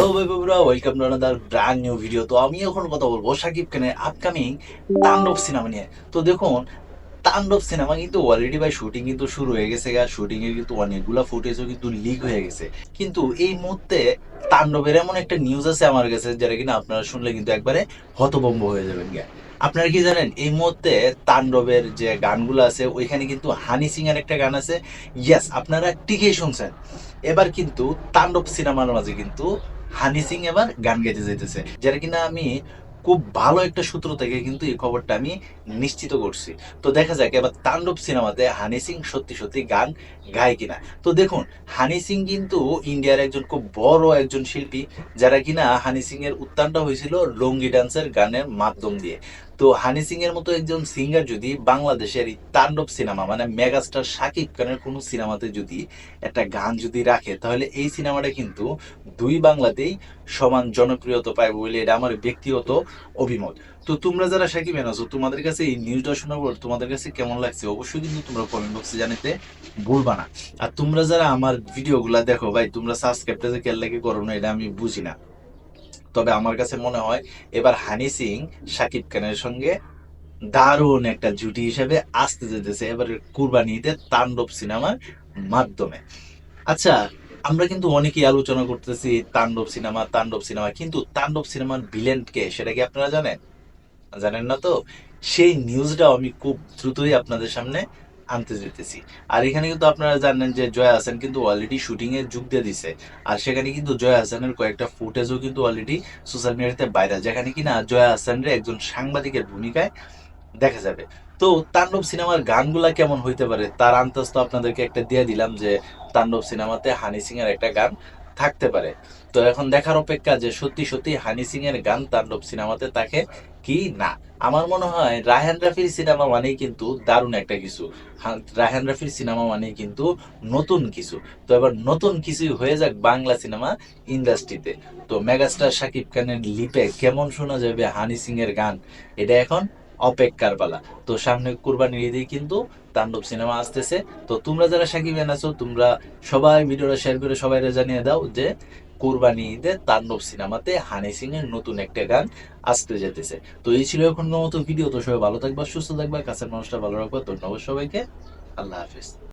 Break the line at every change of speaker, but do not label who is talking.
Hello বন্ধুরা welcome to another brand new video তো আমি এখন কথা বলব সাকিব খানের আপকামিং তাণ্ডব সিনেমা নিয়ে। তো দেখুন, তাণ্ডব সিনেমা কিন্তু অলরেডি শুটিং কিন্তু শুরু হয়ে গেছে কিন্তু ফুটেজও কিন্তু লিক হয়ে গেছে। কিন্তু এই মুহূর্তে তাণ্ডবের এমন একটা নিউজ আছে আমার কাছে কিনা আপনারা শুনলে কিন্তু একবারে হতভম্ব হয়ে যাবেন গা। আপনারা কি জানেন, এই মুহূর্তে তাণ্ডবের যে গানগুলো আছে, ওইখানে কিন্তু হানি সিং এর একটা গান আছে। ইয়াস আপনারা ঠিকই শুনছেন। এবার কিন্তু তাণ্ডব সিনেমার মাঝে কিন্তু হানি সিং এবার গান গাইতে যেতেছে যেটা কিনা আমি খুব ভালো একটা সূত্র থেকে কিন্তু এই খবরটা আমি নিশ্চিত করছি। তো দেখা যাক, এবার তাণ্ডব সিনেমাতে হানি সিং সত্যি সত্যি গান গায় কিনা। তো দেখুন, হানি সিং কিন্তু ইন্ডিয়ার একজন খুব বড় একজন শিল্পী, যারা কিনা হানি সিং এর উত্তানটা হয়েছিল লঙ্গি ডান্সের গানের মাধ্যম দিয়ে। তো হানি সিং এর মতো একজন সিঙ্গার যদি বাংলাদেশের এই তাণ্ডব সিনেমা মানে মেগাস্টার শাকিব খানের কোনো সিনেমাতে যদি একটা গান যদি রাখে, তাহলে এই সিনেমাটা কিন্তু দুই বাংলাতেই সমান জনপ্রিয়তা পায় বলে এটা আমার ব্যক্তিগত অভিমত। তো তোমরা যারা সাকিব আছো, তোমাদের কাছে এই নিউজটা শোনার পর তোমাদের কাছে কেমন লাগছে? অবশ্যই কিন্তু তোমরা কমেন্ট বক্সে জানাতে ভুলবা না। আর তোমরা যারা আমার ভিডিওগুলা দেখো, ভাই, তোমরা সাবস্ক্রাইবটা যে কেন লাগে করো না, এটা আমি বুঝি না। তবে আমার কাছে মনে হয় এবার হানি সিং, শাকিব খানের সঙ্গে দারুণ একটা জুটি হিসেবে আসতে যেতেছে এবার কুরবানিতে তাণ্ডব সিনেমার মাধ্যমে। আচ্ছা আমরা কিন্তু অনেকেই আলোচনা করতেছি তাণ্ডব সিনেমা তাণ্ডব সিনেমা, কিন্তু তাণ্ডব সিনেমার ভিলেন কে সেটা কি আপনারা জানেন? জানেন না তো? সেই নিউজটাও আমি খুব দ্রুতই আপনাদের সামনে আনতে যেতেছি। আর এখানে কিন্তু আপনারা জানেন যে জয়া হাসান কিন্তু অলরেডি শুটিং এর যোগ দিয়ে দিছে। আর সেখানে কিন্তু জয়া হাসানের কয়েকটা ফুটেজও কিন্তু অলরেডি সোশ্যাল মিডিয়াতে ভাইরাল যেখানে কিনা জয়া হাসানের একজন সাংবাদিকের ভূমিকায় দেখা যাবে। তো তান্ডব সিনেমার গানগুলা কেমন হইতে পারে? তার আন্দাজ তো আপনাদেরকে একটা দিয়ে দিলাম যে তান্ডব সিনেমাতে হানি সিং এর একটা গান। থাকতে পারে। তো এখন দেখার অপেক্ষা যে সত্যি সত্যি হানি সিং এর গান তাণ্ডব সিনেমাতে থাকে কি না? আমার মনে হয় রায়হান রাফির সিনেমা মানেই কিন্তু দারুণ একটা কিছু। হা- রায়হান রাফির সিনেমা মানেই কিন্তু নতুন কিছু। তো এবার নতুন কিছু হয়ে যাক বাংলা সিনেমা ইন্ডাস্ট্রিতে। তো মেগাস্টার শাকিব খানের লিপে কেমন শোনা যাবে হানি সিং এর গান? এটা এখন অপেক্ষার পালা। তো সামনে কুরবানির ঈদেই কিন্তু তাণ্ডব সিনেমা আসতেছে। তো তোমরা যারা সাকিব আছো, তোমরা সবাই ভিডিওটা শেয়ার করে সবাই জানিয়ে দাও যে কোরবানি ঈদে তাণ্ডব সিনেমাতে হানি সিং এর নতুন একটা গান আসতে যেতেছে। তো এই ছিল এখন নতুন ভিডিও। তো সবাই ভালো থাকবা, সুস্থ থাকবা, কাছের মানুষটা ভালো রাখবা। ধন্যবাদ সবাইকে। আল্লাহ হাফিজ।